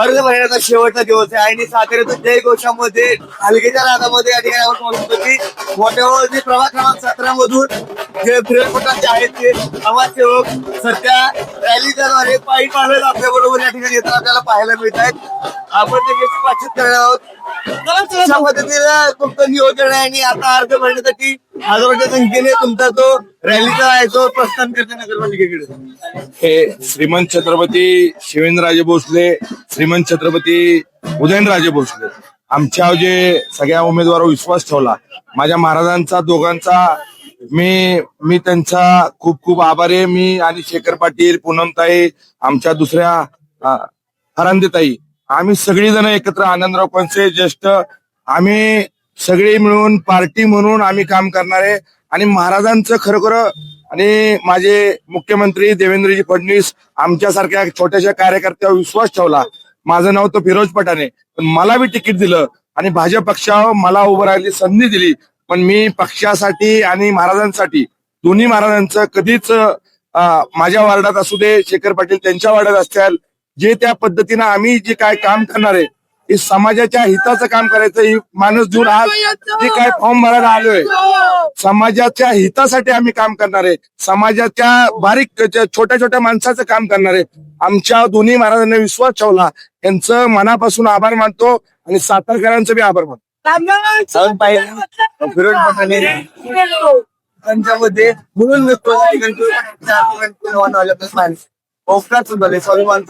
अर्ज महिन्याचा शेवटचा दिवस आहे. आणि साताऱ्यातून जय घोषामध्ये हलकेच्या राहतामध्ये या ठिकाणी आपण म्हणतो की मोठ्या जे प्रभाग क्रमांक सतरा मधून जे फिरतपटाचे आहेत ते समाजसेवक सध्या रॅली द्वारे पायी पाळत आपल्या बरोबर या ठिकाणी. येताना आपल्याला पाहायला मिळत आहेत. आपण त्याच्याशी बातचीत करणार आहोत. अशा पद्धतीने तुमचं नियोजन आहे आणि आता अर्ज भरण्यासाठी हजारोच्या संख्येने तुमचा तो रॅलीचा आहे तो प्रस्थान करते नगरपालिकेकडे. हे श्रीमंत छत्रपती शिवेंद्रराजे भोसले श्रीमंत छत्रपती उदयनराजे भोसले. आमच्या जे सगळ्या उमेदवारावर विश्वास ठेवला माझ्या महाराजांचा दोघांचा मी मी त्यांचा खूप खूप आभारी आहे. मी आणि शेखर पाटील पूनमताई आमच्या दुसऱ्या अ, आम्ही सगळी जण एकत्र आनंदराव कोणसे ज्येष्ठ आम्ही सगळे मिळून पार्टी म्हणून आम्ही काम करणार आहे. आणि महाराजांचं खरोखर आणि माझे मुख्यमंत्री देवेंद्रजी फडणवीस आमच्यासारख्या छोट्याशा कार्यकर्त्यावर विश्वास ठेवला. माझं नाव तर फिरोज पटाने पण मला बी तिकीट दिलं आणि भाजप पक्षावर मला उभं राहायची संधी दिली. पण मी पक्षासाठी आणि महाराजांसाठी दोन्ही महाराजांचं कधीच माझ्या वार्डात असू दे शेखर पाटील त्यांच्या वार्डात असतील जे त्या पद्धतीनं आम्ही जे काय काम करणार आहे हे समाजाच्या हिताचं काम करायचं ही माणूस देऊन आज जे काय फॉर्म भरायला आलोय समाजाच्या हितासाठी आम्ही काम करणार आहे समाजाच्या बारीक छोट्या छोट्या माणसाचं काम करणार आहे. आमच्या दोन्ही महाराजांनी विश्वास ठेवला यांचं मनापासून आभार मानतो आणि सातारकरांचं बी आभार मानतो. फिरोज पठाणे त्यांच्यामध्ये म्हणून नसतो कोकणात सुद्धा स्वाभिमान